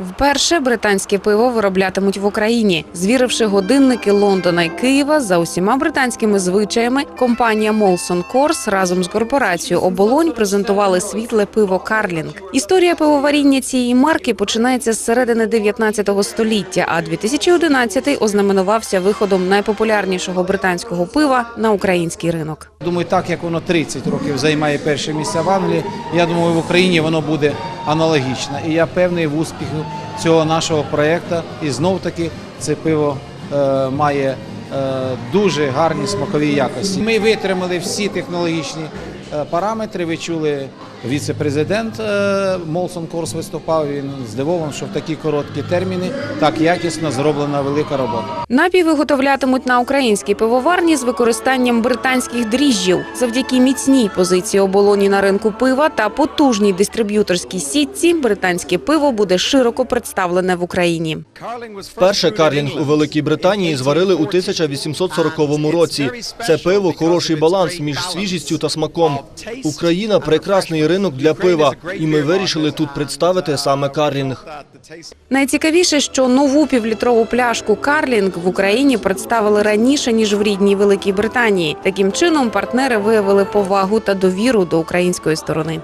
Вперше британське пиво вироблятимуть в Україні, звіривши годинники Лондона і Києва за усіма британськими звичаями. Компанія Молсон Корс разом з корпорацією Оболонь презентували світле пиво Карлінг. Історія пивоваріння цієї марки починається з середини 19 століття, а 2011 ознаменувався виходом найпопулярнішого британського пива на український ринок. Думаю, так як воно 30 років займає перше місце в Англії, я думаю, в Україні воно буде аналогічно. І я певний в успіху цього нашого проєкту. І знов таки це пиво е, має е, дуже гарні смакові якості. Ми витримали всі технологічні е, параметри. Ви чули віце-президент е, Молсон Корс виступав. Він здивований, що в такі короткі терміни так якісно зроблена велика робота. Напій виготовлятимуть на українській пивоварні з використанням британських дріжджів. Завдяки міцній позиції оболоні на ринку пива та потужній дистриб'юторській сітці британське пиво буде широко представлене в Україні. Перше карлінг у Великій Британії зварили у 1840 році. Це пиво хороший баланс між свіжістю та смаком. Україна прекрасний ринок для пива, і ми вирішили тут представити саме карлінг. Найцікавіше, що нову півлітрову пляшку Карлінг в Україні представили раніше ніж в рідній Великій Британії. Таким чином партнери виявили повагу та довіру до української сторони.